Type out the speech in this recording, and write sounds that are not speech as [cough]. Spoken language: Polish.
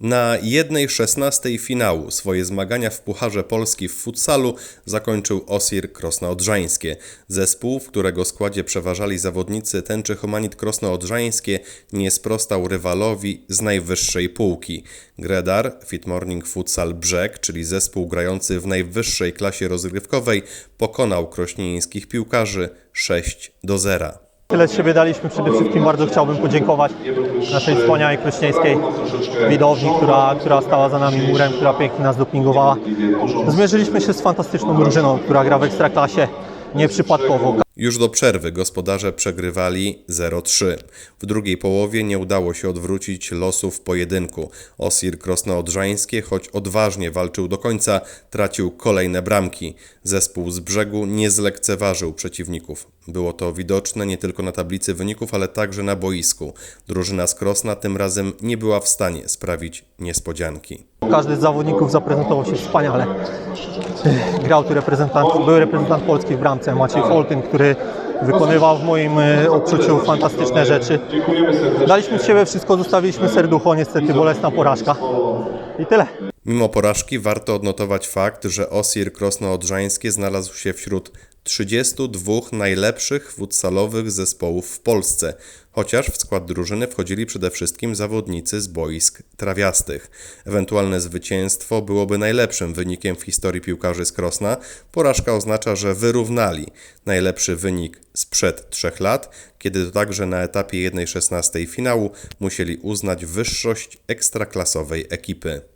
Na 1.16 finału swoje zmagania w Pucharze Polski w futsalu zakończył Osir Krosno-Odrzańskie. Zespół, w którego składzie przeważali zawodnicy tęczy Humanit Krosno-Odrzańskie, nie sprostał rywalowi z najwyższej półki. Gredar, Fit Morning Futsal Brzeg, czyli zespół grający w najwyższej klasie rozgrywkowej, pokonał krośnieńskich piłkarzy 6 do 0. Tyle z siebie daliśmy. Przede wszystkim bardzo chciałbym podziękować naszej wspaniałej krośnieńskiej widowni, która, która stała za nami murem, która pięknie nas dopingowała. Zmierzyliśmy się z fantastyczną drużyną, która gra w Ekstraklasie nieprzypadkowo. Już do przerwy gospodarze przegrywali 0-3. W drugiej połowie nie udało się odwrócić losów pojedynku. Osir Krosno-Odrzańskie, choć odważnie walczył do końca, tracił kolejne bramki. Zespół z brzegu nie zlekceważył przeciwników. Było to widoczne nie tylko na tablicy wyników, ale także na boisku. Drużyna z Krosna tym razem nie była w stanie sprawić niespodzianki. Każdy z zawodników zaprezentował się wspaniale. [laughs] Grał tu reprezentant, był reprezentant Polski w bramce, Maciej Foltyn, który wykonywał w moim e, odczuciu fantastyczne rzeczy. Daliśmy z siebie wszystko, zostawiliśmy serducho, niestety bolesna porażka. I tyle. Mimo porażki warto odnotować fakt, że Osir Krosno-Odrzańskie znalazł się wśród 32 najlepszych futsalowych zespołów w Polsce, chociaż w skład drużyny wchodzili przede wszystkim zawodnicy z boisk trawiastych. Ewentualne zwycięstwo byłoby najlepszym wynikiem w historii piłkarzy z Krosna. Porażka oznacza, że wyrównali najlepszy wynik sprzed trzech lat, kiedy to także na etapie 1.16 finału musieli uznać wyższość ekstraklasowej ekipy.